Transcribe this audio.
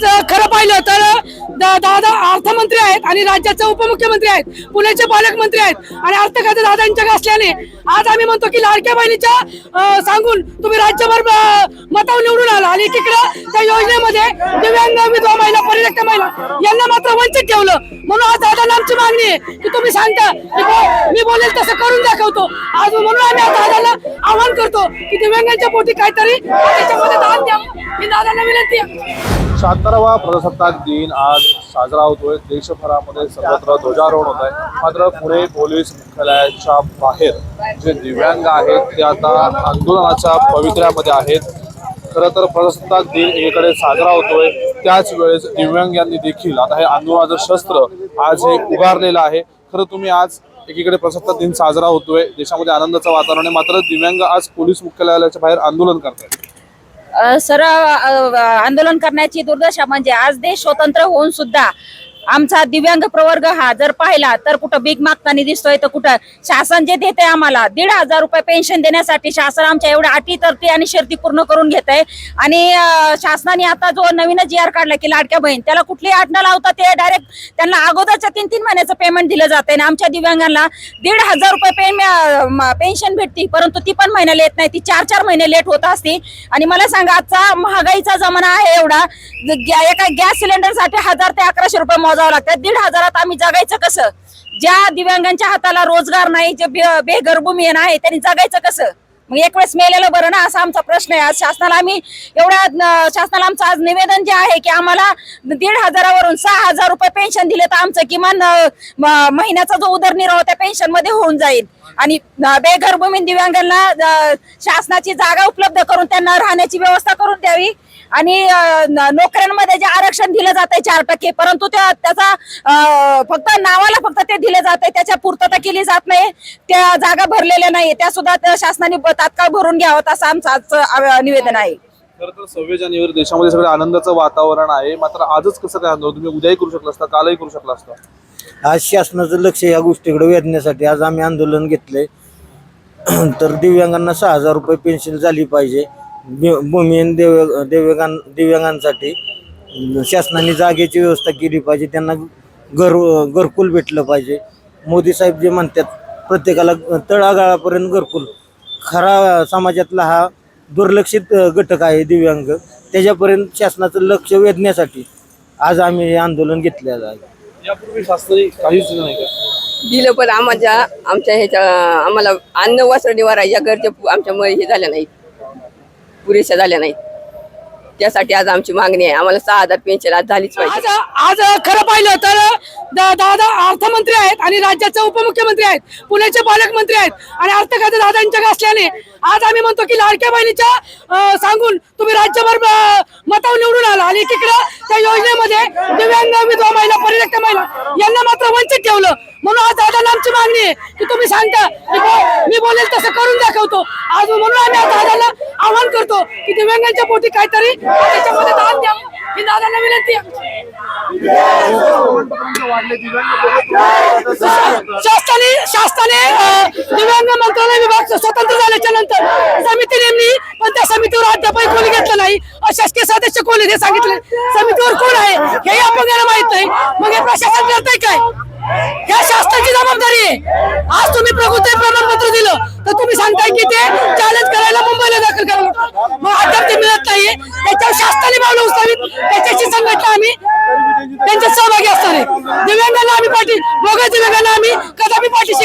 आज खरं पाहिलं तर दादा अर्थमंत्री आहेत आणि राज्याचे उपमुख्यमंत्री आहेत पुण्याचे पालकमंत्री आहेत आणि अर्थ खाते दादांच्या असल्याने आज आम्ही म्हणतो की लाडक्या बहिणीच्या सांगून तुम्ही राज्यभर मतावर निवडून आला. आणि तिकडे त्या योजनेमध्ये दिव्यांग विधवा महिला परिरक्त महिला यांना मात्र वंचित ठेवलं. म्हणून आज दादा आमची मागणी आहे की तुम्ही सांगता की मी बोलेल तसं करून दाखवतो. आज म्हणून आम्ही दादाला आवाहन करतो की दिव्यांगांच्या पोटी काहीतरी त्याच्यामध्ये दान द्यावं. ही दादांना विनंती आहे. शहात्तरावा प्रजासत्ताक दिन आज साजरा होतोय. देशभरामध्ये सर्वत्र ध्वजारोहण होत आहे. मात्र पुणे पोलीस मुख्यालयाच्या बाहेर जे दिव्यांग आहेत ते आता आंदोलनाच्या पवित्र्यामध्ये आहेत. खरं तर प्रजासत्ताक दिन एकीकडे साजरा होतोय. त्याच वेळेस दिव्यांगांनी देखील आता हे आंदोलनाचं शस्त्र आज हे उभारलेलं आहे. खरं तुम्ही आज एकीकडे प्रजासत्ताक दिन साजरा होतोय. देशामध्ये आनंदाचं वातावरण आहे. मात्र दिव्यांग आज पोलीस मुख्यालयाच्या बाहेर आंदोलन करतायत. आहेत सर आंदोलन करण्याची दुर्दशा म्हणजे आज देश स्वतंत्र होऊन सुद्धा आमचा दिव्यांग प्रवर्ग हा जर पाहिला तर कुठं बीक मागताना दिसतोय तर कुठं शासन जे देते आम्हाला दीड हजार रुपये पेन्शन देण्यासाठी शासन आमच्या एवढ्या अटी तरती आणि शर्ती पूर्ण करून घेत आहे आणि शासनाने आता जो नवीन जी आर काढला की लाडक्या बहीण त्याला कुठली अट न लावता ते डायरेक्ट त्यांना अगोदरच्या तीन तीन महिन्याचं पेमेंट दिलं जात आणि आमच्या दिव्यांगांना दीड हजार रुपये पे पेन्शन भेटती परंतु ती पण महिन्याला येत नाही ती चार चार महिने लेट होत असते. आणि मला सांगा आजचा महागाईचा जमाना आहे एवढा गॅ- एका गॅस सिलेंडरसाठी हजार ते अकराशे रुपये मोजावं लागतात दीड हजारात आम्ही जगायचं कसं? ज्या दिव्यांगांच्या हाताला रोजगार नाही जे बे- आहे त्यांनी जगायचं कसं? मग एक वेळेस मेलेलं बरं ना असा आमचा प्रश्न आहे. आज शासनाला आम्ही एवढ्या शासनाला आमचं आज निवेदन जे आहे की आम्हाला दीड हजारावरून सहा हजार रुपये पेन्शन दिले तर आमचं किमान म- महिन्याचा जो उदरनिर्वाह त्या पेन्शनमध्ये होऊन जाईल. आणि अ, बेघरभूमी दिव्यांगांना शासनाची जागा उपलब्ध करून त्यांना राहण्याची व्यवस्था करून द्यावी. आणि नोकऱ्यांमध्ये जे आरक्षण दिलं जात आहे चार टक्के परंतु त्या त्याचा फक्त नावाला फक्त ते दिलं जात आहे त्याच्या पूर्तता केली जात नाही त्या जागा भरलेल्या नाही त्या सुद्धा त्या शासनाने तात्काळ भरून घ्यावं असं आमचं निवेदन आहे. खरं तर सव्वीस जानेवारी देशामध्ये सगळं आनंदाचं वातावरण आहे. मात्र आजच कसं काय आंदोलन तुम्ही उद्याही करू शकला असता कालही करू शकला असता. आज शासनाचं लक्ष या गोष्टीकडे वेधण्यासाठी आज आम्ही आंदोलन घेतलंय. तर दिव्यांगांना सहा हजार रुपये पेन्शन झाली पाहिजे. भि- भूमिहीन दिव्य दिव्यांगां दिव्यांगांसाठी शासनाने जागेची व्यवस्था केली पाहिजे. त्यांना घर घरकुल भेटलं पाहिजे. मोदी साहेब जे म्हणतात प्रत्येकाला तळागाळापर्यंत घरकुल. खरा समाजातला हा दुर्लक्षित घटक आहे दिव्यांग. त्याच्यापर्यंत शासनाचं लक्ष वेधण्यासाठी आज आम्ही हे आंदोलन घेतलेलं आहे. यापूर्वी शास्त्री काहीच दिलं नाही का? दिलं पण आम्हाला आमच्या ह्याच्या आम्हाला अन्न वस्त्र निवारा या गरजा पु- आमच्यामुळे हे झाल्या नाहीत पुरेशा झाल्या नाहीत. त्यासाठी आज आमची मागणी आहे. आम्हाला सहा हजार पेन्शन आज झालीच पाहिजे. आज आज खरं पाहिलं तर दा दादा अर्थमंत्री आहेत आणि राज्याचे उपमुख्यमंत्री आहेत. पुण्याचे पालकमंत्री आहेत. आणि अर्थ खाते दादांच्या असल्याने आज आम्ही म्हणतो की लाडक्या बहिणीच्या सांगून तुम्ही राज्यभर मतावर निवडून आला. आणि तिकडं त्या योजनेमध्ये दिव्यांग विधवा महिला परिरक्त महिला यांना मात्र वंचित ठेवलं. म्हणून आज दादाला आमची मागणी आहे की तुम्ही सांगता की बो- मी बोलेल तसं करून दाखवतो. आज म्हणून आम्ही आज दादाला आवाहन करतो की दिव्यांगांच्या पोटी काहीतरी त्याच्यामध्ये दान द्या ही दादांना विनंती शासनाने शासनाने दिव्यांग मंत्रालय विभाग स्वतंत्र झाल्याच्यानंतर समिती नेमली पण त्या समितीवर अद्यापही कोणी घेतलं नाही. अशासकीय सदस्य कोण हे सांगितले. समितीवर कोण आहे हे आपल्याला माहीत नाही. मग हे प्रशासन करताय काय ह्या शासनाची जबाबदारी आहे आज तुम्ही प्रकृती प्रमाणपत्र दिलं. तर तुम्ही सांगताय की ते चॅलेंज करायला मुंबईला दाखल करावं मग अद्याप ते मिळत नाहीये. त्याच्यावर शासनाने पावलं उचलावीत त्याच्याशी संघटना आम्ही त्यांच्यात सहभागी असणार आहे. दिव्यांगांना आम्ही पाठी दोघं दिव्यांगांना आम्ही कदापि पाठीशी